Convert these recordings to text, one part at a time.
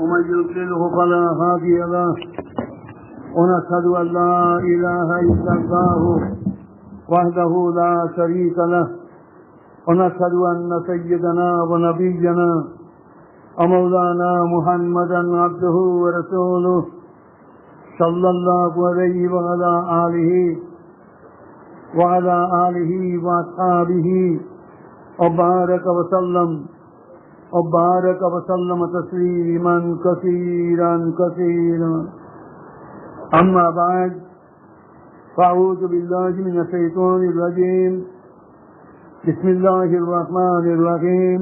ومن يضلله فلا هادي له ونشهد ان لا اله الا الله وحده لا شريك له ونشهد ان سيدنا ونبينا ومولانا محمدا عبده ورسوله صلى الله عليه وعلى اله وعلى اله واصحابه وبارك وسلم وبارك وسلم تسليما كثيرا كثيرا. أما بعد فأعوذ بالله من الشيطان الرجيم. بسم الله الرحمن الرحيم.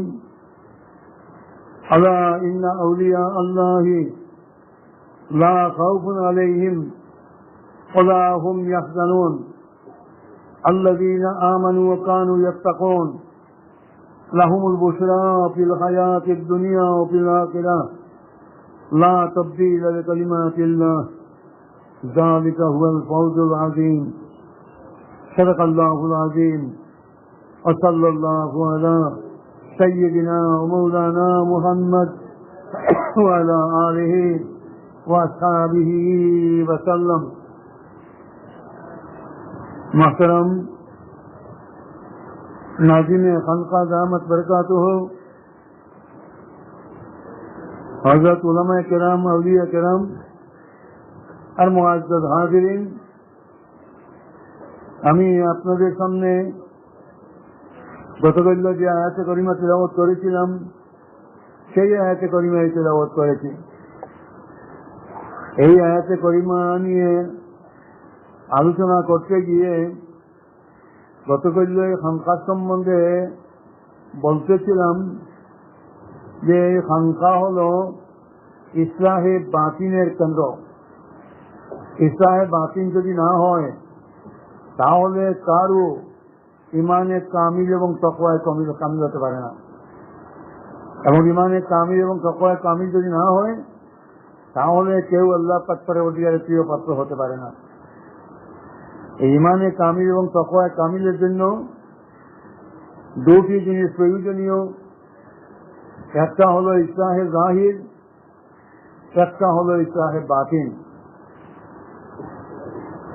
ألا إن أولياء الله لا خوف عليهم ولا هم يحزنون. الذين آمنوا وكانوا يتقون. لهم البشرى في الحياة الدنيا وفي الآخرة. لا تبديل لكلمات الله. ذلك هو الفوز العظيم. صدق الله العظيم. وصلى الله على سيدنا ومولانا محمد وعلى آله وأصحابه وسلم. محترم नाजिम खानका दामत बरकत हो हजरत उलमा कराम अलिया कराम আর মোয়াজ্জদ হাজিরিন আমি আপনাদের সামনে গতকাল যে আয়াতে করিমা তিলাবত করেছিলাম সেই আয়াতে করিমায় তিলাবত করেছি এই আয়াতে করিমা নিয়ে আলোচনা করতে গিয়ে গতকাল খানকার সম্বন্ধে বলতেছিলাম যে খানকা হল ইসলাহে বাতিনের কেন্দ্র। ইসলাহে বাতিন যদি না হয়, তাহলে কারও ইমানে কামিল এবং তকওয়ায় কামিল কামিল হতে পারে না। এবং ইমানে কামিল এবং তকওয়ায় কামিল যদি না হয়, তাহলে কেউ আল্লাহ পাক পরে অধিকারের প্রিয় পাত্র হতে পারে না। ইমানে কামিল এবং তকওয়ায় কামিলের জন্য দুটি জিনিস প্রয়োজনীয়। একটা হলো ইসলাহে জাহির, একটা হলো ইসলাহে বাতিন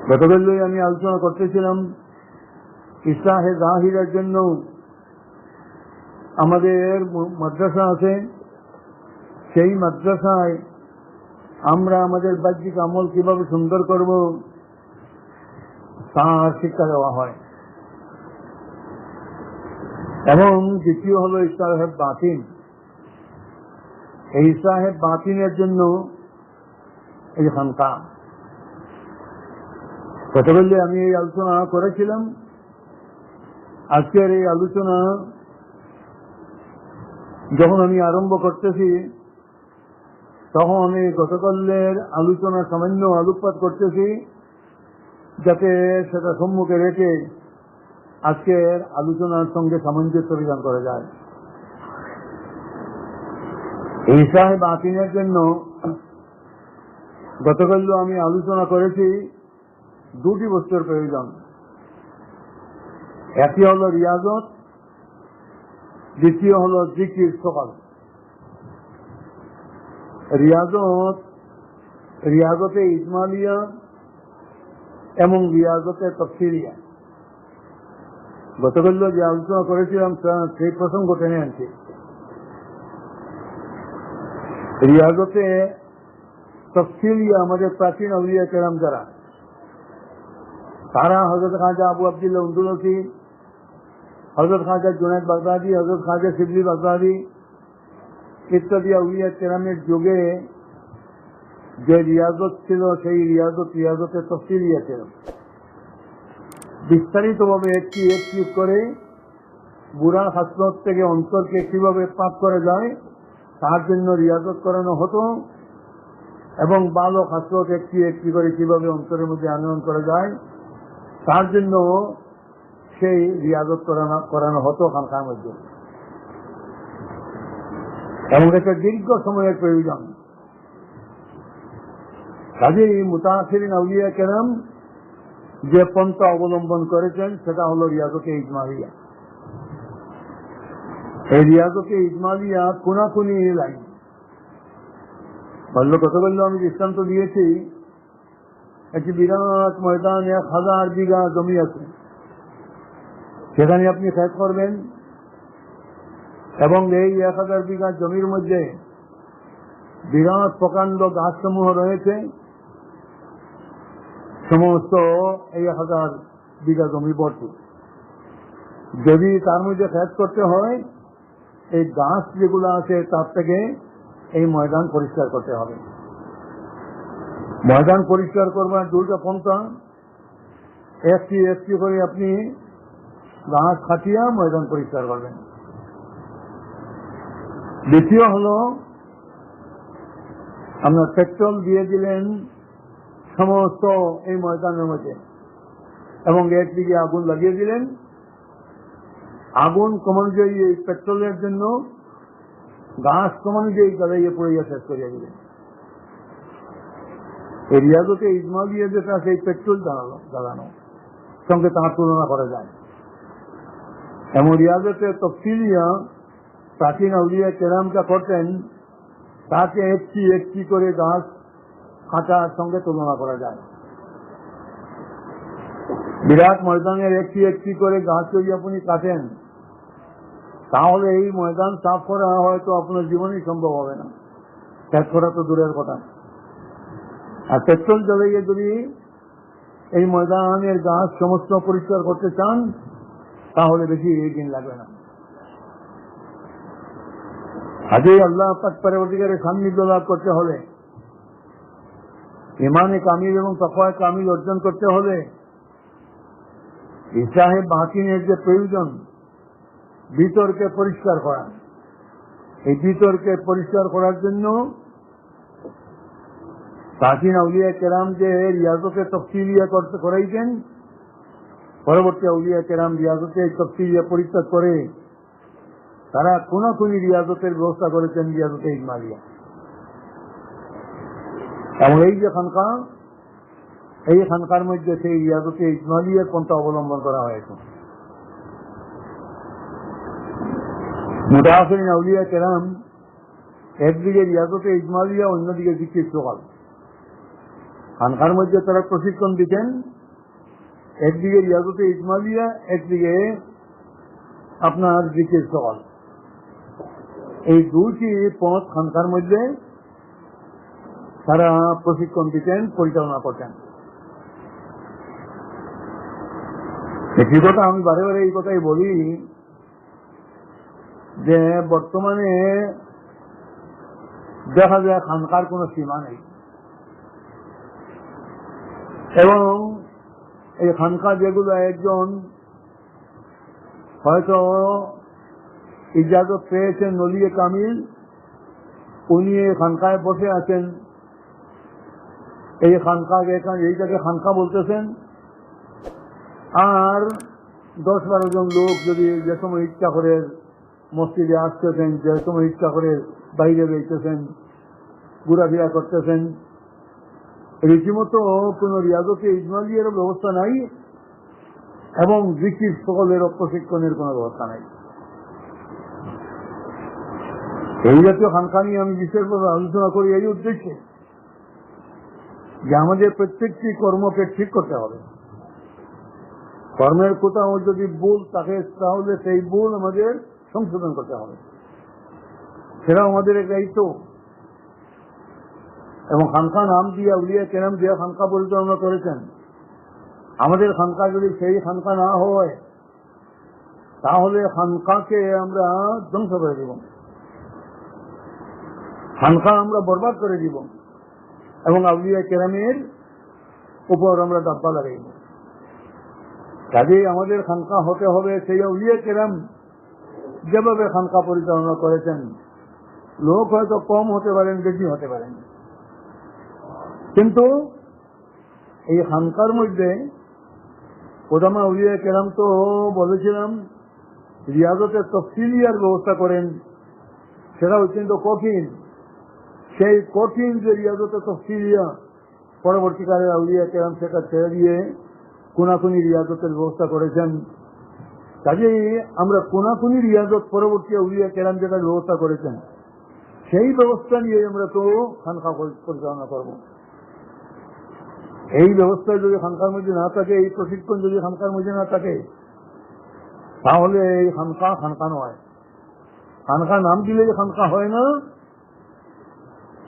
গতকালই আমি আলোচনা করতেছিলাম, ইসলাহে জাহিরের জন্য আমাদের মাদ্রাসা আছে। সেই মাদ্রাসায় আমরা আমাদের বাহ্যিক আমল কীভাবে সুন্দর করব তার শিক্ষা দেওয়া হয়। এবং দ্বিতীয় হল ইসলাহেব বাতিন। এই ইসলাহেব বাতিনের জন্য এই খানকা গতকালে আমি এই আলোচনা করেছিলাম। আজকের এই আলোচনা যখন আমি আরম্ভ করতেছি, তখন আমি গতকালের আলোচনা সামান্য আলোকপাত করতেছি। যাতে সেটা সম্মুখে রেখে আজকের আলোচনার সঙ্গে সামঞ্জস্য বিধান করা যায়। এই আকিনের জন্য গতকাল আমি আলোচনা করেছি, দুটি বস্তুর প্রয়োজন। একটি হল রিয়াজত, দ্বিতীয় হল জিকির সকাল। রিয়াজত, রিয়াজতে ইসমালিয়া এবং রিয়াজতে তফসিরিয়া গতকাল যে আলোচনা করেছিলাম সেই প্রসঙ্গ টেনে আনছি রিয়াজতে তফসিলিয়া আমাদের প্রাচীন আউলিয়া কেরাম যারা তারা হজরত খাজা আবু আবদুল্লাহ উন্দুলসি হজরত খাজা জুনায়দ বাগদাদি হজরত খাজা শিবলি বাগদাদি ইত্যাদি আউলিয়া কেরামের যুগে যে রিয়াজত ছিল, সেই রিয়াজত, রিয়াজতে তফসিলিয়া ছিল বিস্তারিতভাবে একটি একটি করে বুড়া হাসনত থেকে অন্তরকে কীভাবে পাপ করে যায়, তার জন্য রিয়াজত করানো হতো এবং বালক হাসরত একটি একটি করে কীভাবে অন্তরের মধ্যে আনয়ন করা যায়, তার জন্য সেই রিয়াজত করানো করানো হতো খানখার মধ্যে। এবং একটা দীর্ঘ সময়ের প্রয়োজন। কাজেই মুতাফিরিন আউলিয়া কেরাম যে পন্থা অবলম্বন করেছেন, সেটা হলো রিয়াজতে ইজমালিয়া এই রিয়াজতে ইজমালিয়া কোনাকুনি লাইন। বলল কত বলল আমি দৃষ্টান্ত দিয়েছি, একটি বিরাট ময়দান এক হাজার বিঘা জমি আছে। সেখানে আপনি শেষ করবেন, এবং এই এক হাজার বিঘা জমির মধ্যে বিরাট প্রকাণ্ড গাছসমূহ রয়েছে। সমস্ত এই এক হাজার বিঘা জমি ভর্তি যদি তার মধ্যে শেষ করতে হয়, এই গাছ যেগুলো আছে তার থেকে এই ময়দান পরিষ্কার করতে হবে। ময়দান পরিষ্কার করবার দুইটা পন্থা। একটি একটি করে আপনি গাছ খাটিয়া ময়দান পরিষ্কার করবেন। দ্বিতীয় হল, আপনার পেট্রোল দিয়ে দিলেন সমস্ত এই ময়দানের মধ্যে। এবং একদিকে আগুন লাগিয়ে দিলেন আগুন কমানুযায়ী এই পেট্রোলের জন্য, গাছ কমানুযায়ী জ্বালাইয়ে পড়িয়া শেষ করিয়া দিলেন। এই রিয়াজতে ইজমা দিয়ে যেটা সেই পেট্রোল জ্বালানো জ্বালানো, সঙ্গে তার তুলনা করা যায়। এমন রিয়াজতে তফসিলিয়া প্রাচীন আউলিয়া কেরামটা করতেন, তাকে একটি একটি করে গাছ কাটার সঙ্গে তুলনা করা যায়। বিরাট ময়দানের একটি একটি করে গাছ যদি আপনি কাটেন, তাহলে এই ময়দান সাফ করা হয়তো আপনার জীবনেই সম্ভব হবে না। ত্যাগ করা তো দূরের কথা। আর পেট্রোল জ্বালিয়ে যদি এই ময়দানের গাছ সমস্ত পরিষ্কার করতে চান, তাহলে বেশি দিন লাগবে না। আজই আল্লাহ পাক পরবর্তীকারের সান্নিধ্য লাভ করতে হলে ইমানে কামিল এবং তফায় কামিল অর্জন করতে হলে ইসাহে বাকিনের যে প্রয়োজন, বিতর্কে পরিষ্কার করা। এই বিতর্কে পরিষ্কার করার জন্য প্রাচীন আউলিয়া কেরাম যে রিয়াজতে তফসিলিয়া করতে করাইছেন, পরবর্তী আউলিয়া কেরাম রিয়াজতে তফসিলিয়া পরিত্যাগ করে, তারা কোন রিয়াজতের ব্যবস্থা করেছেন রিয়াজতে ইজমালিয়া এবং এই যে খানকা এই খানকার মধ্যে সেই রিয়াজতে ইজমালিয়ার পন্থা অবলম্বন করা হয়েছে? মুদাফিন আউলিয়া কেরাম একদিকে রিয়াজতে ইজমালিয়া অন্যদিকে জিকির সকাল খানকার মধ্যে তারা প্রশিক্ষণ দিতেন, একদিকে রিয়াজতে ইজমালিয়া একদিকে আপনার জিকির সকাল এই দুইটি পথ খানকার মধ্যে তারা প্রশিক্ষণ দিতেন, পরিচালনা করতেন। একটি কথা? আমি বারে বারে এই কথাই বলি যে, বর্তমানে দেখা যায় খানকার কোনো সীমা নেই। এবং এই খানকা যেগুলো একজন হয়তো ইজাজত পেয়েছেন নলিয়ে কামিল, উনি খানকায় বসে আছেন। এই খানকাকে এইটাকে খানকা বলতেছেন? আর দশ বারো জন লোক যদি যে সময় ইচ্ছা করে মসজিদে আসতেছেন, যে সময় ইচ্ছা করে বাইরে বেরতেছেন ঘোরাফেরা করতেছেন, রীতিমতো কোন রিয়াজতে ইজমালিয়ের ব্যবস্থা নাই এবং জিকির সকলের প্রশিক্ষণের কোন ব্যবস্থা নাই। এই জাতীয় খানকা নিয়ে আমি বিশেষভাবে আলোচনা করি এই উদ্দেশ্যে। যে আমাদের প্রত্যেকটি কর্মকে ঠিক করতে হবে। কর্মের কোথাও যদি ভুল তাকে তাহলে সেই ভুল আমাদের সংশোধন করতে হবে। সেটাও আমাদের এক দায়িত্ব। এবং খানকা নাম দিয়ে, উলিয়া কেরাম দিয়া খানকা পরিচালনা করেছেন। আমাদের খানকা যদি সেই খানকা না হয়, তাহলে খানকাকে আমরা ধ্বংস করে দিব। খানকা আমরা বরবাদ করে দিব। এবং আউলিয়া কেরামের উপর আমরা ডাব্বা লাগাইব কাজেই আমাদের খানকা হতে হবে, সেই আউলিয়া কেরাম যেভাবে খানকা পরিচালনা করেছেন, লোক হয়তো কম হতে পারেন, বেশি হতে পারেন। কিন্তু এই খানকার মধ্যে প্রধামা উলিয়া কেরাম তো বলেছিলাম, রিয়াজতের তফসিলিয়ার ব্যবস্থা করেন সেটা অত্যন্ত কঠিন। সেই কঠিন যে রিয়াজতে তফসিলিয়া পরবর্তীকালে আউলিয়া কেরাম সেটা ছেড়ে দিয়ে কোনাকুনি রিয়াজতের ব্যবস্থা করেছেন কাজেই আমরা কোনাকুনি রিয়াজত পরবর্তী আউলিয়া কেরাম যেটার ব্যবস্থা করেছেন সেই ব্যবস্থা নিয়ে আমরা তো খানখা পরিচালনা করব এই ব্যবস্থা যদি খানকার মধ্যে না থাকে এই প্রশিক্ষণ যদি খানকার মধ্যে না থাকে তাহলে এই খানকা খানকা নয় খানকা নাম দিলে যে খানকা হয় না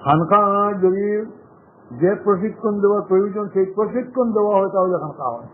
খানকা যদি যে প্রশিক্ষণ দেওয়ার প্রয়োজন সেই প্রশিক্ষণ দেওয়া হয় তাহলে খানকা হয়।